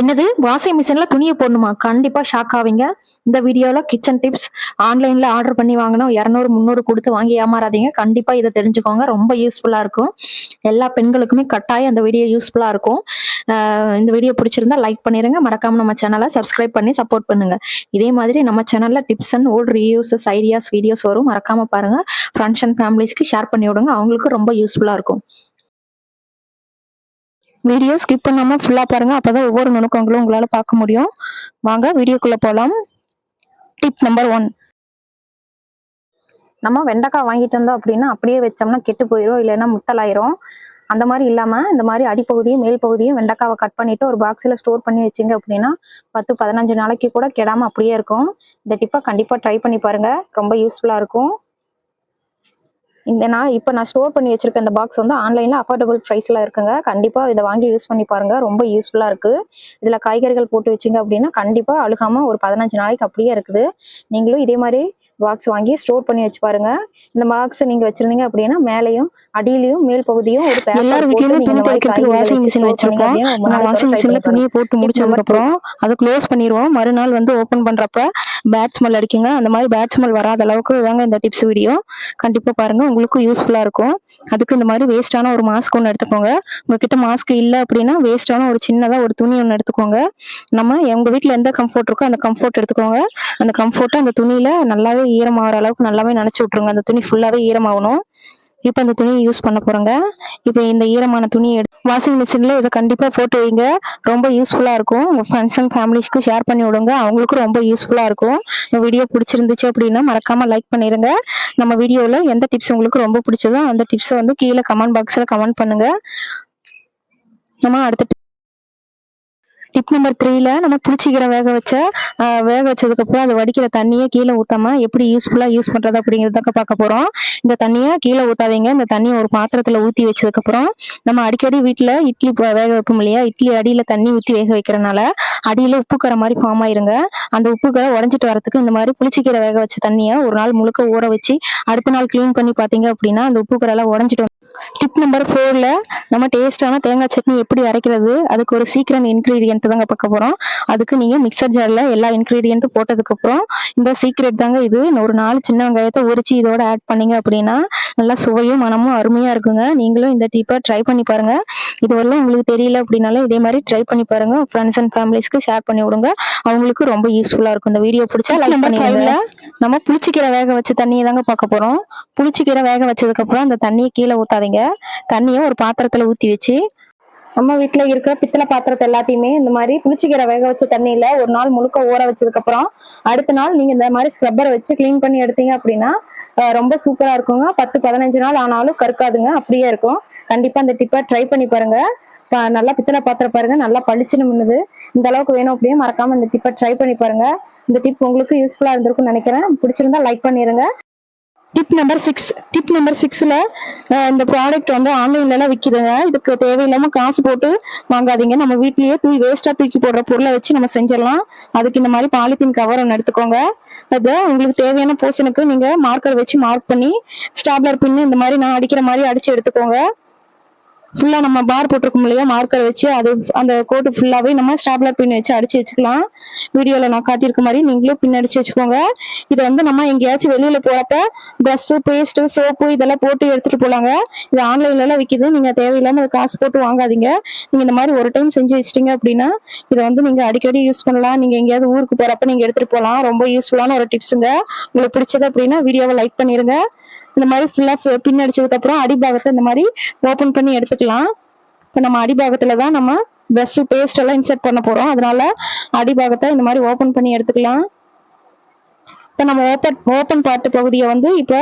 என்னது? வாஷிங் மிஷின்ல துணியை போடணுமா? கண்டிப்பா ஷாக் ஆவீங்க. இந்த வீடியோல கிச்சன் டிப்ஸ் ஆன்லைன்ல ஆர்டர் பண்ணி வாங்கினோம் இரநூறு முந்நூறு கொடுத்து வாங்கி ஏமாறாதீங்க. கண்டிப்பா இதை தெரிஞ்சுக்கோங்க. ரொம்ப யூஸ்ஃபுல்லா இருக்கும். எல்லா பெண்களுக்குமே கட்டாயம் அந்த வீடியோ யூஸ்ஃபுல்லா இருக்கும். இந்த வீடியோ பிடிச்சிருந்தா லைக் பண்ணிருங்க. மறக்காம நம்ம சேனலை சப்ஸ்கிரைப் பண்ணி சப்போர்ட் பண்ணுங்க. இதே மாதிரி நம்ம சேனல்ல tips and old reviews ideas videos வரும். மறக்காம பாருங்க. ஃப்ரெண்ட்ஸ் அண்ட் ஃபேமிலிஸ்க்கு ஷேர் பண்ணி விடுங்க. அவங்களுக்கு ரொம்ப யூஸ்ஃபுல்லா இருக்கும். வீடியோ ஸ்கிப் பண்ணாமல் ஃபுல்லாக பாருங்கள் அப்போ தான் ஒவ்வொரு நுணுக்கங்களும் உங்களால் பார்க்க முடியும். வாங்க வீடியோக்குள்ளே போகலாம் டிப் நம்பர் ஒன் நம்ம வெண்டைக்காய் வாங்கிட்டு வந்தோம் அப்படின்னா அப்படியே வச்சோம்னா கெட்டு போயிடும் இல்லைன்னா முட்டலாயிரும். அந்த மாதிரி இல்லாமல் இந்த மாதிரி அடிப்பகுதியும் மேல் பகுதியும் வெண்டைக்காவை கட் பண்ணிட்டு ஒரு பாக்ஸில் ஸ்டோர் பண்ணி வச்சீங்க அப்படின்னா பத்து பதினஞ்சு நாளைக்கு கூட கெடாமல் அப்படியே இருக்கும். இந்த டிப்பை கண்டிப்பாக ட்ரை பண்ணி பாருங்கள் ரொம்ப யூஸ்ஃபுல்லாக இருக்கும். இந்த நான் இப்போ நான் ஸ்டோர் பண்ணி வச்சிருக்க இந்த பாக்ஸ் வந்து ஆன்லைனில் அஃபோர்டபுள் ப்ரைஸில் இருக்குங்க. கண்டிப்பாக இதை வாங்கி யூஸ் பண்ணி பாருங்கள் ரொம்ப யூஸ்ஃபுல்லாக இருக்குது இதில் காய்கறிகள் போட்டு வச்சீங்க அப்படின்னா கண்டிப்பாக அழுகாமல் ஒரு பதினஞ்சு நாளைக்கு அப்படியே இருக்குது. நீங்களும் இதே மாதிரி பாக்ஸ் வாங்கி ஸ்டோர் பண்ணி வச்சு பாருங்க. இந்த பாக்ஸ் நீங்க வச்சிருந்தீங்க அப்படின்னா மேலையும் அடியிலையும் மேல் பகுதியும் ஒரு எல்லார் போட்டு வீட்லயுமே துணி துவைக்கிறதுக்கு வாஷிங் மிஷின் ரொம்ப நான் வாஷிங் மிஷின்ல துணியை போட்டு முடிச்சதுக்கு அப்புறம் அதை க்ளோஸ் பண்ணிடுவோம் மறுநாள் வந்து ஓபன் பண்றப்ப பேட் ஸ்மெல் அடிக்குங்க. அந்த மாதிரி பேட் ஸ்மெல் வராத அளவுக்கு தாங்க இந்த டிப்ஸ் வீடியோ கண்டிப்பா பாருங்க. உங்களுக்கு யூஸ்ஃபுல்லா இருக்கும். அதுக்கு இந்த மாதிரி வேஸ்டான ஒரு மாஸ்க் ஒன்று எடுத்துக்கோங்க. உங்ககிட்ட மாஸ்க் இல்லை அப்படின்னா வேஸ்டான ஒரு சின்னதா ஒரு துணி ஒன்று எடுத்துக்கோங்க. நம்ம எங்க வீட்ல எந்த கம்ஃபர்ட் இருக்கோ அந்த கம்ஃபர்ட் எடுத்துக்கோங்க. அந்த கம்ஃபர்ட்டை அந்த துணியில நல்லாவே ஈரமாகிற அளவுக்கு நல்லாவே நினச்சி விட்ருங்க அந்த துணி ஃபுல்லாவே ஈரமாகணும். இப்போ அந்த துணியை யூஸ் பண்ண போகிறோங்க இப்போ இந்த ஈரமான துணியை எடுத்து வாஷிங் மிஷினில் இதை கண்டிப்பாக போட்டு வைங்க. ரொம்ப யூஸ்ஃபுல்லாக இருக்கும். உங்கள் ஃப்ரெண்ட்ஸ் அண்ட் ஃபேமிலிஸ்க்கு ஷேர் பண்ணி விடுங்க. அவங்களுக்கும் ரொம்ப யூஸ்ஃபுல்லாக இருக்கும். இந்த வீடியோ பிடிச்சிருந்துச்சு அப்படின்னா மறக்காமல் லைக் பண்ணிடுங்க நம்ம வீடியோவில் எந்த டிப்ஸ் உங்களுக்கு ரொம்ப பிடிச்சதோ அந்த டிப்ஸை வந்து கீழே கமெண்ட் பாக்ஸில் கமெண்ட் பண்ணுங்கள் நம்ம அடுத்த டிப் நம்பர் த்ரீல நம்ம புளிச்சிக்கிற வேக வச்ச வேக வச்சதுக்கு அப்புறம் வடிக்கிற தண்ணியை கீழே ஊற்றாம எப்படி யூஸ்ஃபுல்லாக யூஸ் பண்ணுறது அப்படிங்கிறதாக்க பார்க்க போகிறோம் இந்த தண்ணியை கீழே ஊற்றாதீங்க இந்த தண்ணியை ஒரு பாத்திரத்தில் ஊற்றி வச்சதுக்கப்புறம் நம்ம அடிக்கடி வீட்டில் இட்லி வேக வைப்போம் இல்லையா? இட்லி அடியில் தண்ணி ஊற்றி வேக வைக்கிறனால அடியில உப்புக்கரை மாதிரி ஃபார்ம் ஆயிருங்க. அந்த உப்புக்கரை உடஞ்சிட்டு வரதுக்கு இந்த மாதிரி புளிச்சிக்கீரை வேக வச்ச தண்ணியை ஒரு நாள் முழுக்க ஊற வச்சு அடுத்த நாள் க்ளீன் பண்ணி பார்த்தீங்க அப்படின்னா அந்த உப்புக்கரை எல்லாம் உடஞ்சிட்டு டிப் நம்பர் ஃபோர்ல நம்ம டேஸ்டான தேங்காய் சட்னி எப்படி அரைக்கிறது? அதுக்கு ஒரு சீக்கிரம் இன்கிரீடியன்ட் தாங்க பார்க்க போறோம். அதுக்கு நீங்க மிக்சர் ஜார்ல எல்லா இன்க்ரீடியன்ட்டும் போட்டதுக்கு அப்புறம் இந்த சீக்ரெட் தாங்க இது. ஒரு நாலு சின்ன வெங்காயத்தை உரிச்சு இதோட ஆட் பண்ணீங்க அப்படின்னா நல்லா சுவையும் மனமும் அருமையா இருக்குங்க. நீங்களும் இந்த டிப்பை ட்ரை பண்ணி பாருங்க. இது உங்களுக்கு தெரியல அப்படின்னாலும் இதே மாதிரி ட்ரை பண்ணி பாருங்க. ஃப்ரெண்ட்ஸ் அண்ட் ஃபேமிலிஸ்க்கு ஷேர் பண்ணி விடுங்க. அவங்களுக்கு ரொம்ப யூஸ்ஃபுல்லா இருக்கும். இந்த வீடியோ பிடிச்சா லைக் பண்ணிடுங்க. நம்ம புளிச்சிக்கீரை வேக வச்ச தண்ணியை தாங்க பார்க்க போறோம். புளிச்சிக்கீரை வேக வச்சதுக்கு அப்புறம் அந்த தண்ணியை கீழே ஊத்தாதீங்க. தண்ணியை ஒரு பாத்திரத்துல ஊத்தி வச்சு நம்ம வீட்டுல இருக்கிற பித்தளை பாத்திரத்தை எல்லாத்தையுமே இந்த மாதிரி புளிச்சிக்கீரை வேக வச்ச தண்ணியில ஒரு நாள் முழுக்க ஊற வச்சதுக்கு அப்புறம் அடுத்த நாள் நீங்க இந்த மாதிரி ஸ்க்ரப்பரை வச்சு க்ளீன் பண்ணி எடுத்தீங்க அப்படின்னா ரொம்ப சூப்பரா இருக்குங்க. பத்து பதினஞ்சு நாள் ஆனாலும் கருக்காதுங்க. அப்படியே இருக்கும். கண்டிப்பா அந்த டிப்பை ட்ரை பண்ணி பாருங்க. நல்லா பித்தளை பாத்திரம் பாருங்க. நல்லா பளிச்சுன்னு மின்னுது. இந்த அளவுக்கு வேணும் அப்படியே மறக்காம இந்த டிப்பை ட்ரை பண்ணி பாருங்க. இந்த டிப் உங்களுக்கு யூஸ்ஃபுல்லா இருந்திருக்கும்னு நினைக்கிறேன். பிடிச்சிருந்தா லைக் பண்ணிருங்க. Tip number six tip number சிக்ஸில் இந்த ப்ராடக்ட் வந்து ஆன்லைன்லலாம் விற்கிதுங்க இதுக்கு தேவையில்லாமல் காசு போட்டு வாங்காதீங்க. நம்ம வீட்லேயே தூக்கி வேஸ்ட்டாக தூக்கி போடுற பொருளை வச்சு நம்ம செஞ்சிடலாம். அதுக்கு இந்த மாதிரி பாலித்தீன் கவர் ஒன்று எடுத்துக்கோங்க. அது உங்களுக்கு தேவையான போர்ஷனுக்கு நீங்கள் மார்க்கர் வச்சு மார்க் பண்ணி ஸ்டாப்லர் பின்னு இந்த மாதிரி நான் அடிக்கிற மாதிரி அடித்து எடுத்துக்கோங்க. ஃபுல்லா நம்ம பார் போட்டிருக்கோம் இல்லையா? மார்க்கர் வச்சு அது அந்த கோட்டு ஃபுல்லாவே நம்ம ஸ்டாப்லர் பின் வச்சு அடிச்சு வச்சுக்கலாம். வீடியோல நான் காட்டியிருக்க மாதிரி நீங்களும் பின் அடிச்சு வச்சுக்கோங்க. இதை வந்து நம்ம எங்கேயாச்சும் வெளியில போறப்ப ப்ரஷ் பேஸ்ட் சோப்பு இதெல்லாம் போட்டு எடுத்துட்டு போலாங்க. இது ஆன்லைன்ல எல்லாம் நீங்கள் நீங்க தேவையில்லாம அது காசு போட்டு வாங்காதீங்க. நீங்க இந்த மாதிரி ஒரு டைம் செஞ்சு வச்சிட்டீங்க அப்படின்னா இதை வந்து நீங்க அடிக்கடி யூஸ் பண்ணலாம். நீங்க எங்கேயாவது ஊருக்கு போறப்ப நீங்க எடுத்துட்டு போகலாம் ரொம்ப யூஸ்ஃபுல்லான ஒரு டிப்ஸுங்க உங்களுக்கு பிடிச்சது அப்படின்னா வீடியோவை லைக் பண்ணிருங்க. இந்த மாதிரி ஃபுல்லாக பின் அடிச்சதுக்கப்புறம் அடிபாகத்தை இந்த மாதிரி ஓப்பன் பண்ணி எடுத்துக்கலாம். இப்போ நம்ம அடிபாகத்தில் தான் நம்ம ப்ரஷ் பேஸ்ட் எல்லாம் இன்சர்ட் பண்ண போகிறோம் அதனால அடிபாகத்தை இந்த மாதிரி ஓப்பன் பண்ணி எடுத்துக்கலாம். இப்போ நம்ம ஓப்பன் ஓப்பன் பார்ட் பகுதியை வந்து இப்போ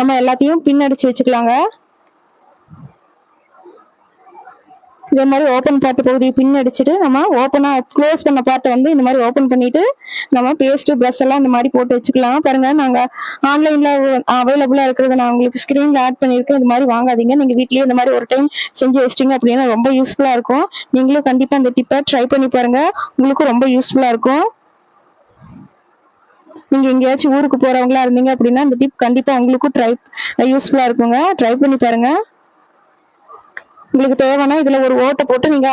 நம்ம எல்லாத்தையும் பின் அடிச்சு வச்சுக்கலாங்க. இதே மாதிரி ஓப்பன் பார்ட் பகுதியை பின் அடிச்சுட்டு நம்ம ஓப்பனாக க்ளோஸ் பண்ண பார்ட்டை வந்து இந்த மாதிரி ஓப்பன் பண்ணிட்டு நம்ம பேஸ்ட்டு ப்ரஷ் எல்லாம் இந்த மாதிரி போட்டு வச்சுக்கலாம். பாருங்க நாங்கள் ஆன்லைனில் அவைலபிளாக இருக்கிறத நான் உங்களுக்கு ஸ்க்ரீனில் ஆட் பண்ணியிருக்கேன். இந்த மாதிரி வாங்காதீங்க. நீங்கள் வீட்லேயே இந்த மாதிரி ஒரு டைம் செஞ்சு வச்சிட்டிங்க அப்படின்னா ரொம்ப யூஸ்ஃபுல்லாக இருக்கும். நீங்களும் கண்டிப்பாக அந்த டிப்பை ட்ரை பண்ணி பாருங்க. உங்களுக்கும் ரொம்ப யூஸ்ஃபுல்லாக இருக்கும். நீங்க எங்கேயாச்சும் ஊருக்கு போறவங்களா இருந்தீங்க அப்படின்னா இந்த டிப் கண்டிப்பா உங்களுக்கும் ட்ரை யூஸ்ஃபுல்லா இருக்குங்க. ட்ரை பண்ணி பாருங்க. உங்களுக்கு தேவைன்னா இதுல ஒரு ஓட்டை போட்டு நீங்க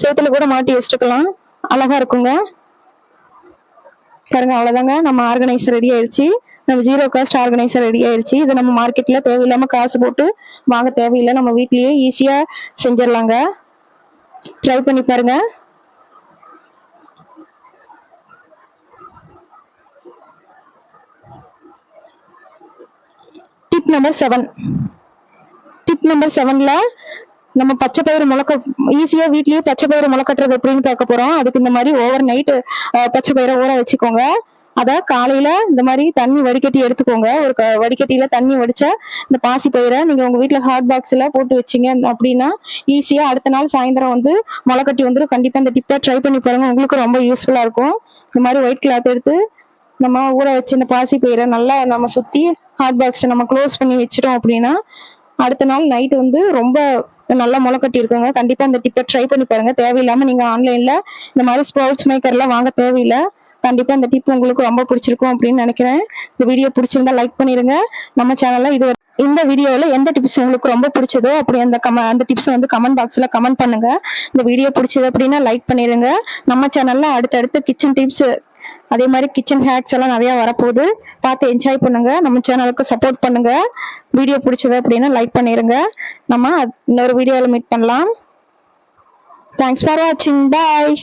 சேத்துல கூட மாட்டி வச்சுக்கலாம் அழகா இருக்குங்க. பாருங்க அவ்வளவுதாங்க. நம்ம ஆர்கனைசர் ரெடி ஆயிருச்சு. நம்ம ஜீரோ காஸ்ட் ஆர்கனைசர் ரெடி ஆயிருச்சு. இது நம்ம மார்க்கெட்ல தேவையில்லாம காசு போட்டு வாங்க தேவையில்லை. நம்ம வீட்லயே ஈஸியா செஞ்சிடலாங்க. ட்ரை பண்ணி பாருங்க. Tip number seven tip number செவன்ல நம்ம பச்சை பயிறு முளைக்க ஈஸியா வீட்லயே பச்சை பயிறு முளைக்கட்டுறது எப்படின்னு பார்க்க போறோம். அதுக்கு இந்த மாதிரி ஓவர் நைட் பச்சை பயிரை ஊற வச்சுக்கோங்க. அத காலையில இந்த மாதிரி தண்ணி வடிகட்டி எடுத்துக்கோங்க. ஒரு க- வடிகட்டியில தண்ணி வடிச்ச இந்த பாசி பயிரை நீங்க உங்க வீட்டுல ஹாட் பாக்ஸ்ல போட்டு வச்சீங்க அப்படின்னா ஈஸியா அடுத்த நாள் சாயந்தரம் வந்து முளைக்கட்டி வந்துடும் கண்டிப்பா இந்த டிப்பை ட்ரை பண்ணி பாருங்க. உங்களுக்கு ரொம்ப யூஸ்ஃபுல்லா இருக்கும். இந்த மாதிரி ஒயிட் கிளாத் எடுத்து நம்ம ஊற வச்சு இந்த பாசி பயிரை நல்லா நம்ம சுத்தி ஹாட் பாக்ஸ் நம்ம க்ளோஸ் பண்ணி வச்சிட்டோம் அப்படின்னா அடுத்த நாள் நைட் வந்து ரொம்ப நல்லா முளைக்கட்டி இருக்குங்க கண்டிப்பா இந்த டிப்பை ட்ரை பண்ணி பாருங்க. தேவையில்லாம நீங்க ஆன்லைன்ல இந்த மாதிரி ஸ்போர்ட்ஸ் மேக்கர்லாம் வாங்க தேவையில்லை. கண்டிப்பா இந்த டிப் உங்களுக்கு ரொம்ப பிடிச்சிருக்கும் அப்படின்னு நினைக்கிறேன். இந்த வீடியோ பிடிச்சிருந்தா லைக் பண்ணிருங்க. நம்ம சேனல்ல இது இந்த வீடியோல எந்த டிப்ஸ் உங்களுக்கு ரொம்ப பிடிச்சதோ அப்படி அந்த கம அந்த டிப்ஸ் வந்து கமெண்ட் பாக்ஸ்ல கமெண்ட் பண்ணுங்க. இந்த வீடியோ பிடிச்சது அப்படின்னா லைக் பண்ணிருங்க. நம்ம சேனல்ல அடுத்தடுத்து கிச்சன் டிப்ஸ் அதே மாதிரி கிச்சன் ஹேக்ஸ் எல்லாம் நிறையா வரப்போகுது. பார்த்து என்ஜாய் பண்ணுங்க. நம்ம சேனலுக்கு சப்போர்ட் பண்ணுங்க. வீடியோ பிடிச்சது அப்படின்னா லைக் பண்ணிடுங்க நம்ம இன்னொரு வீடியோவில் மீட் பண்ணலாம். தேங்க்ஸ் ஃபார் வாட்சிங் பாய்